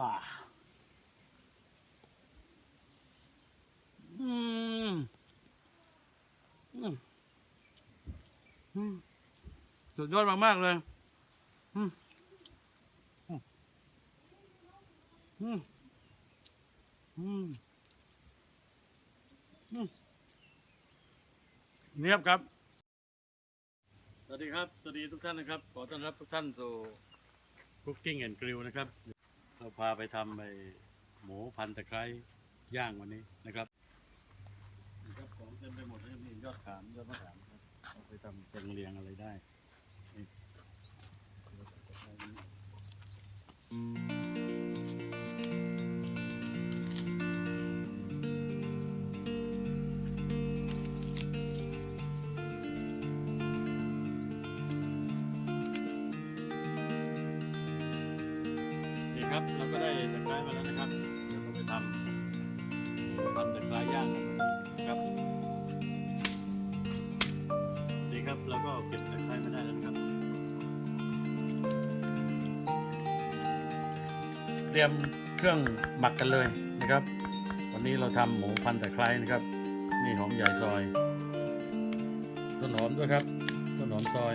อ่าอืมอืมสุดยอดมากๆเลยอืมอืมอืมอืมเนียบครับ สวัสดีครับ สวัสดีทุกท่านนะครับ ขอต้อนรับทุกท่านสู่ Cooking and Grill นะครับ เราพาไปทำไปหมูพันตะไคร้ย่างวันนี้นะครับครับของเต็มไปหมดเลยมียอดขามยอดมะขามครับเอาไปทำแกงเลียงอะไรได้นี่ ตะไคร้มาแล้วนะครับเดี๋ยวเราไปทำหมูพันตะไคร้ย่างกันะครับนี่ครับเราก็เก็บตะไคร้มาได้แล้วนะครับ เตรียมเครื่องหมักกันเลยนะครับ วันนี้เราทำหมูพันตะไคร้นะครับ นี่หอมใหญ่ซอยต้นหอมด้วยครับต้นหอมซอย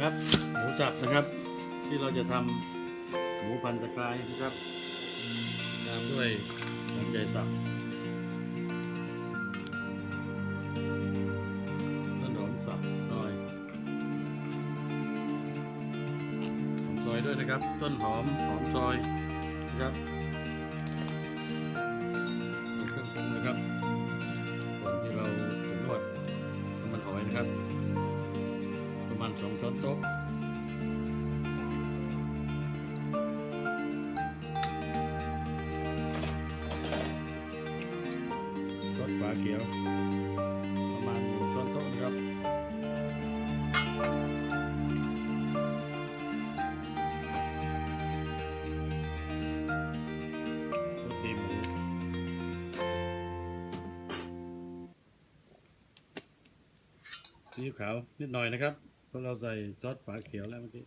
ครับหมูสับนะครับ ที่เราจะทำหมูพันตะไคร้นะครับตามด้วยหอมใหญ่สับต้นหอมสับซอยหอมซอยด้วยนะครับ ต้นหอมหอมซอยนะครับาเขียว ประมาณหนึ่งช้อนโต๊ะนะครับสดีหมูซีอิ๊วขาวนิดหน่อยนะครับเพราะเราใส่ซอสฝาเขียวแล้วเมื่อกี้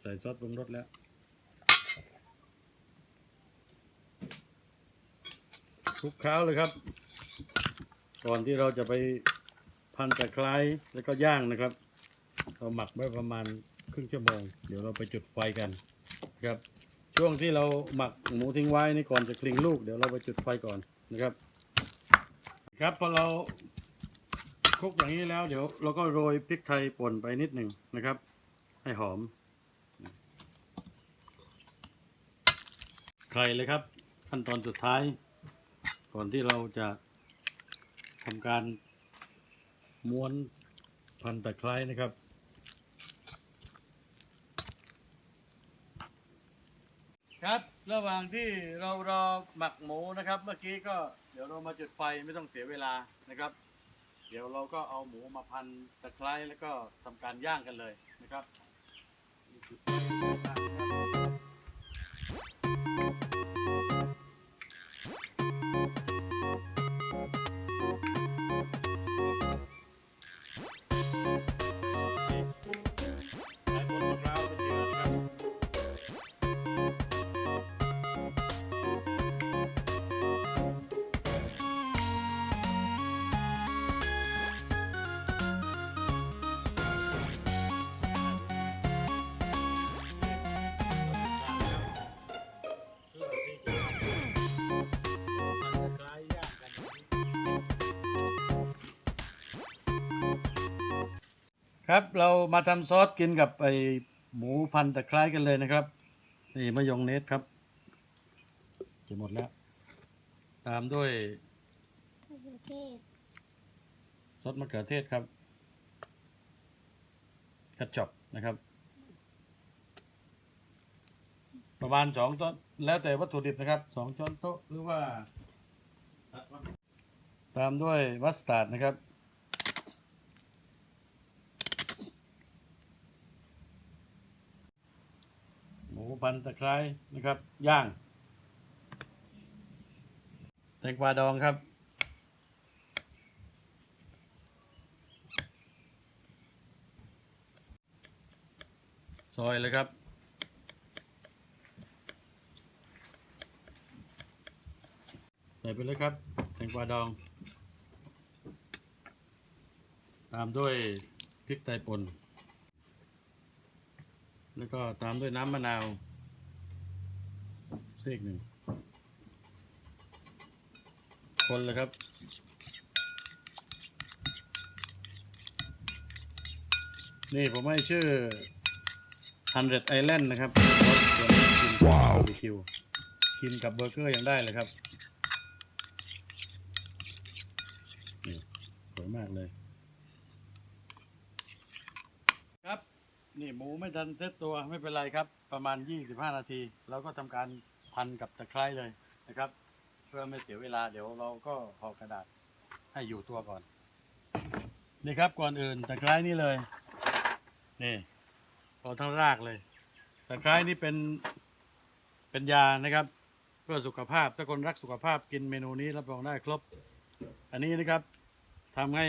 ใส่ซอสปรุงรสแล้วคลุกเคล้าเลยครับ ก่อนที่เราจะไปพันตะไคร้แล้วก็ย่างนะครับ เราหมักไว้ประมาณครึ่งชั่วโมง เดี๋ยวเราไปจุดไฟกันนะครับ ช่วงที่เราหมักหมูทิ้งไว้นี่ก่อนจะคลิงลูกเดี๋ยวเราไปจุดไฟก่อนนะครับ ครับพอเราคลุกอย่างนี้แล้วเดี๋ยวเราก็โรยพริกไทยป่นไปนิดหนึ่งนะครับ ให้หอม ไข่เลยครับ ขั้นตอนสุดท้าย ก่อนที่เราจะ ทำการม้วนพันตะไคร้นะครับ ครับระหว่างที่เรารอหมักหมูนะครับ เมื่อกี้ก็เดี๋ยวเรามาจุดไฟไม่ต้องเสียเวลานะครับ เดี๋ยวเราก็เอาหมูมาพันตะไคร้แล้วก็ทำการย่างกันเลยนะครับ ครับเรามาทำซอสกินกับไอหมูพันตะไคร้กันเลยนะครับ นี่มะยองเนสครับจะหมดแล้ว ตามด้วยซอสมะเขือเทศครับคัตช็อปนะครับ ประมาณสองช้นแล้วแต่วัตถุดิบนะครับสองช้อนโต๊ะหรือว่า ตามด้วยมัสตาร์ดนะครับ พันตะไคร้นะครับ ย่าง แตงกวาดองครับ ซอยเลยครับใส่ไปเลยครับแตงกวาดอง ตามด้วยพริกไทยป่นแล้วก็ตามด้วยน้ำมะนาว ซกหนึ่งคนเลยครับ นี่ผมให้ชื่อ 100 Island นะครับรสเค็มกินบาร์บีคิวกินกับเบอร์เกอร์ยังได้เลยครับนี่สวยมากเลย ครับ นี่หมูไม่ทันเซตตัวไม่เป็นไรครับ ประมาณ 25 นาที เราก็ทำการ พันกับตะไคร้เลยนะครับ เพื่อไม่เสียเวลาเดี๋ยวเราก็ห่อกระดาษให้อยู่ตัวก่อน นี่ครับก่อนอื่นตะไคร้นี่เลย นี่พอทั้งรากเลยตะไคร้นี่เป็นเป็นยานะครับ เพื่อสุขภาพถ้าคนรักสุขภาพกินเมนูนี้รับรองได้ครบ อันนี้นะครับทำให้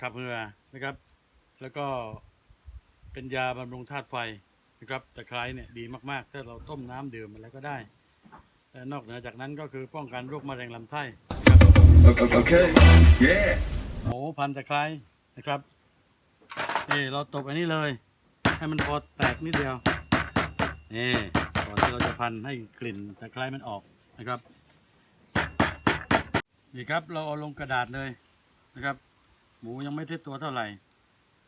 ขับเหงื่อนะครับ แล้วก็เป็นยาบำรุงธาตุไฟนะครับตะไคร้เนี่ยดีมากๆ ถ้าเราต้มน้ำดื่มอะไรก็ได้ และนอกเหนือจากนั้นก็คือป้องกันโรคมะเร็งลำไส้นะครับ Okay. Yeah. หมูพันตะไคร้นะครับนี่เราตบอันนี้เลย ให้มันพอแตกนิดเดียวนี่ก่อนที่เราจะพันให้กลิ่นตะไคร้มันออกนะครับ นี่ครับเราเอาลงกระดาษเลยนะครับ หมูยังไม่เทตัวเท่าไหร่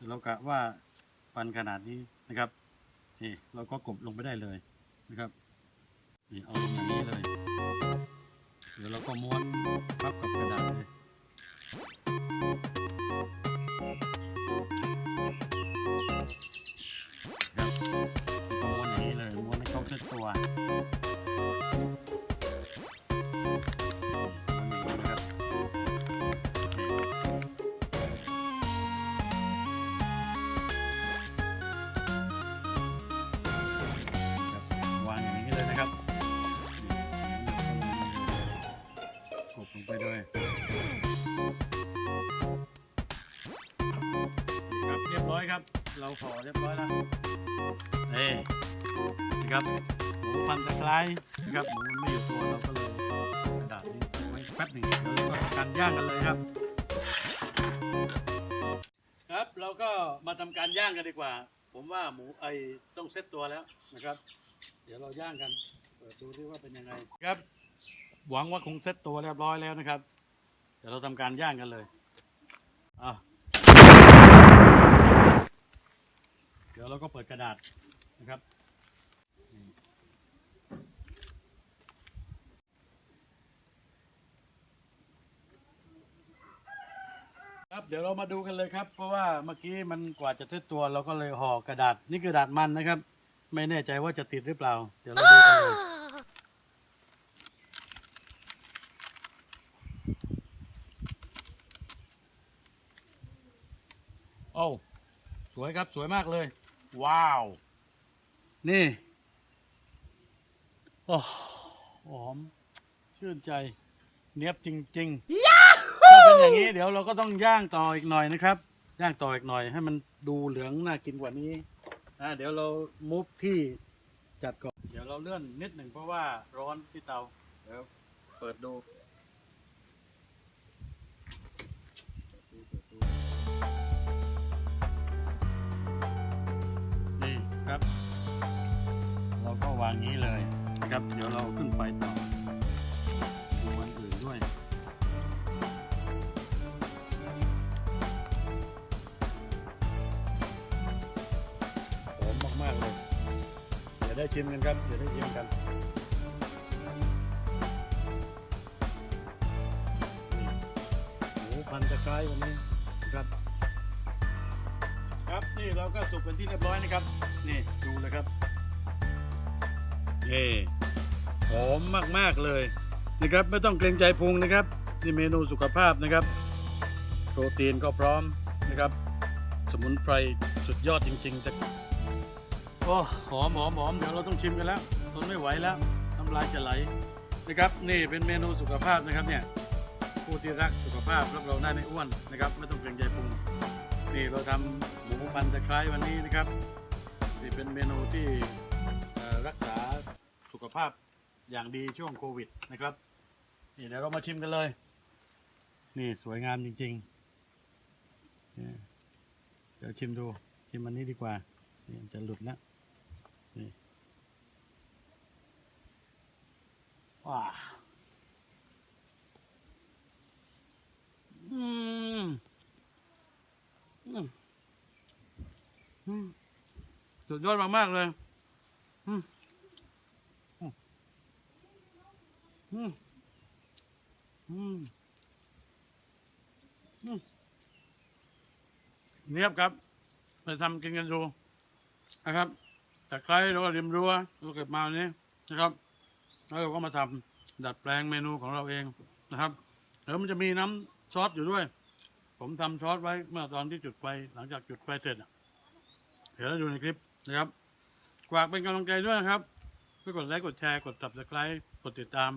เรากะว่าพันขนาดนี้นะครับนี่เราก็กบลงไปได้เลยนะครับ นี่เอาลงอย่างนี้เลย เดี๋ยวเราก็ม้วนพับกับกระดาษเลยครับ ไปด้วยครับเรียบร้อยครับ เราขอเรียบร้อยแล้วนี่นะครับหมูพันตะไคร้นะครับหมูมันไม่อยู่ตัวเราก็เลยกระดาษนี้ไว้แป๊บหนึ่งเดี๋ยวเราก็ทำการย่างกันเลยครับ ครับเราก็มาทำการย่างกันดีกว่า ผมว่าหมูไอต้องเซ็ตตัวแล้วนะครับ เดี๋ยวเราย่างกันเปิดดูดิว่าเป็นยังไงครับ หวังว่าคงเซ็ตตัวเรียบร้อยแล้วนะครับ เดี๋ยวเราทำการย่างกันเลยอะเดี๋ยวเราก็เปิดกระดาษนะครับ ครับเดี๋ยวเรามาดูกันเลยครับ เพราะว่าเมื่อกี้มันกว่าจะเทตัวเราก็เลยห่อกระดาษนี่กระดาษมันนะครับ ไม่แน่ใจว่าจะติดหรือเปล่า เดี๋ยวเราดูกันเลย โอ้าสวยครับสวยมากเลย ว้าว นี่โอ้หอม ชื่นใจ เนียบจริงๆถ้าเป็นอย่างนี้เดี๋ยวเราก็ต้องย่างต่ออีกหน่อยนะครับ ย่างต่ออีกหน่อยให้มันดูเหลืองน่ากินกว่านี้อ่าเดี๋ยวเรามุฟที่จัดก่อน เดี๋ยวเราเลื่อนนิดหนึ่งเพราะว่าร้อนที่เตาเดี๋ยวเปิดดู ครับ เราก็วางนี้เลยนะครับ เดี๋ยวเราขึ้นไฟต่อดูวันอื่นด้วย หอมมากๆเลย เดี๋ยวได้ชิมกันครับ เดี๋ยวได้ชิมกันนี่หมูพันตะไคร้วันนี้ นี่เราก็สุกเป็นที่เรียบร้อยนะครับ นี่ดูเลยครับนี่หอมมากๆเลยนะครับ ไม่ต้องเกรงใจพุงนะครับนี่เมนูสุขภาพนะครับ โปรตีนก็พร้อมนะครับ สมุนไพรสุดยอดจริงๆจะโอ้หอมหอมหอมเดี๋ยวเราต้องชิมกันแล้วทนไม่ไหวแล้วน้ำลายจะไหลนะครับ นี่เป็นเมนูสุขภาพนะครับเนี่ยผู้ที่รักสุขภาพรับรองได้ไม่อ้วนนะครับ ไม่ต้องเกรงใจพุง นี่เราทำหมูพันตะไคร้วันนี้นะครับนี่เป็นเมนูที่รักษาสุขภาพอย่างดีช่วงโควิดนะครับ นี่เดี๋ยวเรามาชิมกันเลย นี่สวยงามจริงๆเดี๋ยวชิมดูชิมอันนี้ดีกว่านี่จะหลุดแล้วนี่ว้าอืมอืมอืม สุดยอดมากๆเลยเนียบครับไปทำกินกันดูนะครับแตะไคร้แล้วก็ริมรั้วเราเก็บมาวันนี้นะครับ แล้วเราก็มาทำดัดแปลงเมนูของเราเองนะครับแล้วมันจะมีน้ำซอสอยู่ด้วย ผมทำซอสไว้เมื่อตอนที่จุดไฟหลังจากจุดไฟเสร็จ เดี๋ยวเราดูในคลิปนะครับฝากเป็นกำลังใจด้วยนะครับช่วยกดไลค์กดแชร์กด subscribe กดติดตาม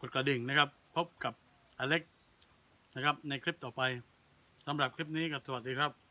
กดกระดิ่งนะครับ พบกับอเล็กนะครับในคลิปต่อไปสำหรับคลิปนี้ก็สวัสดีครับ